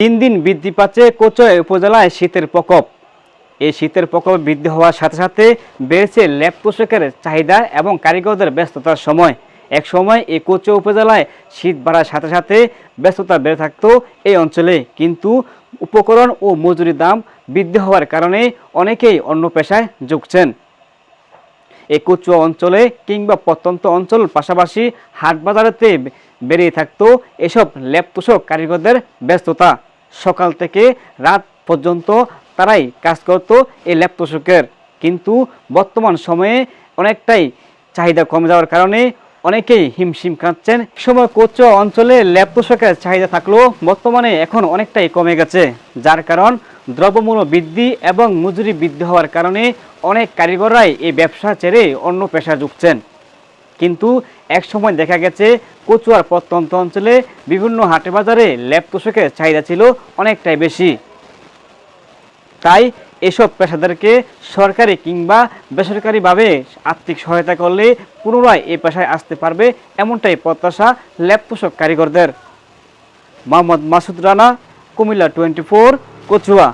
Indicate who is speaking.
Speaker 1: দিন দিন বৃদ্ধি পাচ্ছে কোচয় উপজেলায় শীতের প্রকোপ। এই শীতের প্রকোপ বৃদ্ধি হওয়ার সাথে সাথে বেড়েছে ল্যাব পোশাকের চাহিদা এবং কারিগরদের ব্যস্ততার সময়। এক সময় এই কোচো উপজেলায় শীত বাড়ার সাথে সাথে ব্যস্ততা বেড়ে থাকতো এই অঞ্চলে। কিন্তু উপকরণ ও মজুরি দাম বৃদ্ধি হওয়ার কারণে অনেকেই অন্য পেশায় ঝুঁকছেন। এই কচুয়া অঞ্চলে কিংবা প্রত্যন্ত অঞ্চল পাশাপাশি হাট বাজারেতে বেরিয়ে থাকতো এসব ল্যাপ তোষক কারিগরদের ব্যস্ততা। সকাল থেকে রাত পর্যন্ত তারাই কাজ করতো এই তোষকের। কিন্তু বর্তমান সময়ে অনেকটাই চাহিদা কমে যাওয়ার কারণে অনেকেই হিমশিম কাঁদছেন সময় কোচুয়া অঞ্চলে তোষকের চাহিদা থাকলেও বর্তমানে এখন অনেকটাই কমে গেছে। যার কারণ দ্রব্যমূল্য বৃদ্ধি এবং মজুরি বৃদ্ধি হওয়ার কারণে অনেক কারিগররাই এই ব্যবসা ছেড়ে অন্য পেশা যুগছেন কিন্তু এক সময় দেখা গেছে কচুয়ার প্রত্যন্ত অঞ্চলে বিভিন্ন হাটে বাজারে ল্যাপ তোষকের চাহিদা ছিল অনেকটাই বেশি। তাই এসব পেশাদারকে সরকারি কিংবা বেসরকারিভাবে আর্থিক সহায়তা করলে পুনরায় এ পেশায় আসতে পারবে এমনটাই প্রত্যাশা ল্যাপ তোষক কারিগরদের। Mohammad Masud Rana, Comilla twenty four, Kachua.